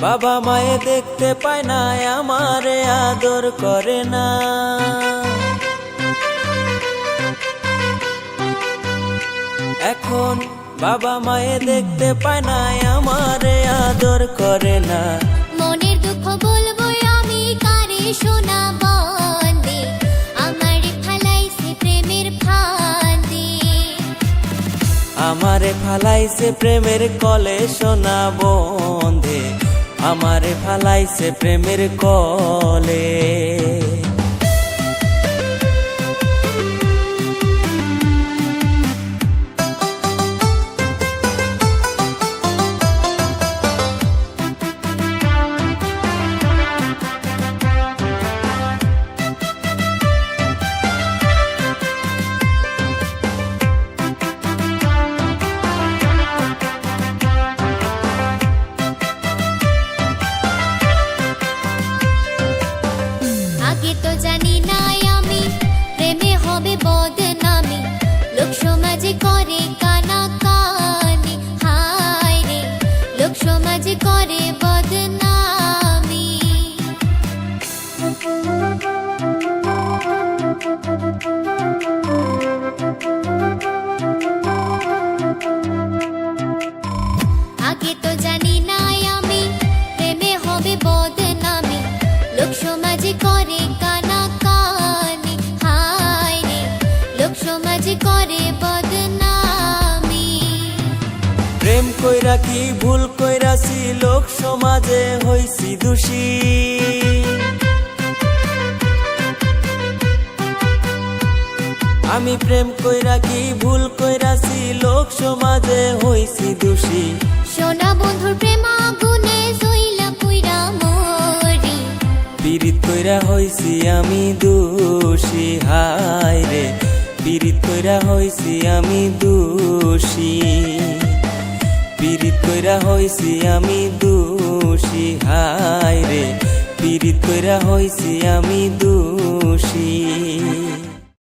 বাবা মায়ে দেখতে পায় না, আমারে আদর করে না। এখন বাবা মায়ে দেখতে পায় না, আমারে আদর করে না। মনের দুঃখ বলব আমি কারে শোনা আমারে ফালাইছে প্রেমের কলে সোনা বন্ধে। আমারে ফালাইছে প্রেমের কলে। জানি না আমি। প্রেমে হবে বদনামি। সমাজে করে কানা কানি হায় রে, লোক সমাজে করে বদনামি। কইরা কি ভুল কইরাছি, লোক সমাজে হইছি দোষী। আমি প্রেম কইরা কি ভুল কইরাছি, লোক সমাজে হইছি কইরা হইছি আমি দোষী, হায় রে। পীড়িত কইরা হইছি আমি দোষী। পীড়িত কইরা হইছি আমি দোষী, হায় রে। পীড়িত কইরা হইছি আমি দোষী।